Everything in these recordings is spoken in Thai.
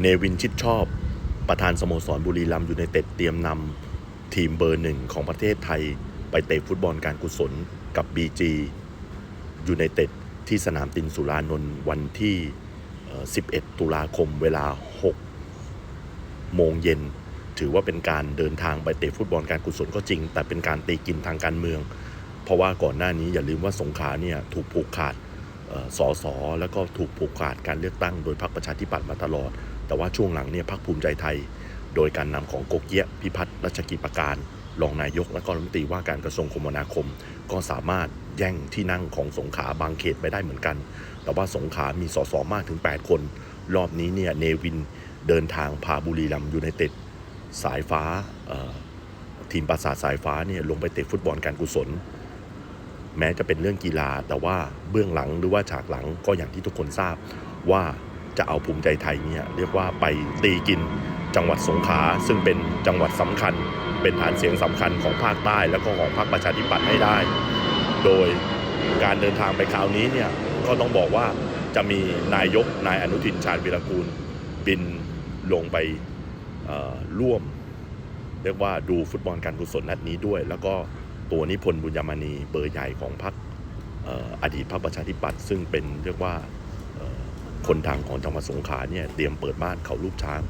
เนวินชิดชอบ ประธานสโมสรบุรีรัมย์ยูไนเต็ดเตรียมนำทีมเบอร์หนึ่งของประเทศไทย ไปเตะฟุตบอลการกุศลกับ BG ยูไนเต็ดที่สนามตินสุรานนท์วันที่ 11 ตุลาคมเวลา 6 โมงเย็น ถือว่าเป็นการเดินทางไปเตะฟุตบอลการกุศลก็จริง แต่เป็นการตีกินทางการเมือง เพราะว่าก่อนหน้านี้อย่าลืมว่าสงขลาเนี่ยถูกผูกขาดสอสอแล้วก็ถูกผูกขาดการเลือกตั้งโดยพรรคประชาธิปัตย์มาตลอด แต่ว่าช่วงหลังเนี่ยพรรคภูมิใจไทย โดยการนำของโกเกียะพิพัฒน์รัชกิจประการรองนายกและก็รัฐมนตรีว่าการกระทรวงคมนาคม ก็สามารถแย่งที่นั่งของสงขาบางเขตไปได้เหมือนกัน แต่ว่าสงขามีสสมากถึง 8 คน รอบนี้เนี่ยเนวินเดินทางพาบุรีรัมย์ยูไนเต็ดสายฟ้าทีมปราสาทสายฟ้าเนี่ยลงไปเตะฟุตบอลการกุศล แม้จะเป็นเรื่องกีฬาแต่ว่าเบื้องหลังหรือว่าฉากหลังก็อย่างที่ทุกคนทราบว่า จะเอาภูมิใจไทยเนี่ยเรียกว่าไปตีกินจังหวัดสงขลาซึ่งเป็นจังหวัดสำคัญ เป็นฐานเสียงสำคัญของภาคใต้แล้วก็ของพรรคประชาธิปัตย์ให้ได้ โดยการเดินทางไปคราวนี้เนี่ยก็ต้องบอกว่าจะมีนายกนายอนุทินชาญวิรกูลบินลงไปร่วม เรียกว่าดูฟุตบอลการกุศลนัดนี้ด้วย แล้วก็ตัวนิพนธ์บุญยมณีเบอร์ใหญ่ของพรรคอดีตพรรคประชาธิปัตย์ซึ่งเป็นเรียกว่า คนทางของจังหวัดสงขลาเนี่ยเตรียมเปิดบ้านเขาลูกช้าง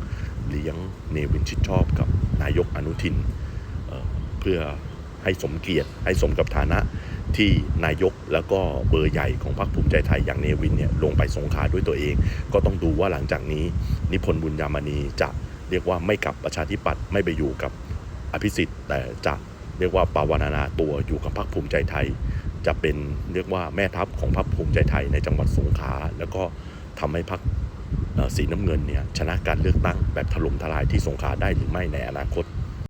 เลี้ยงเนวินชิดชอบกับนายกอนุทินเเพื่อให้สมเกียรติให้สมกับฐานะที่นายกแล้วก็เบอร์ใหญ่ของพรรคภูมิใจไทยอย่างเนวินเนี่ยลงไปสงขลาด้วยตัวเอง ก็ต้องดูว่าหลังจากนี้นิพนธ์บุญยามณีจะเรียกว่าไม่กลับประชาธิปัตย์ไม่ไปอยู่กับอภิสิทธิ์ แต่จะเรียกว่าปาวนานาตัวอยู่กับพรรคภูมิใจไทย จะเป็นเรียกว่าแม่ทัพของพรรคภูมิใจไทยในจังหวัดสงขลาแล้วก็ ทำให้พรรคสีน้ำเงินเนี่ยชนะการเลือกตั้งแบบถล่มทลายที่สงขลาได้หรือไม่ในอนาคต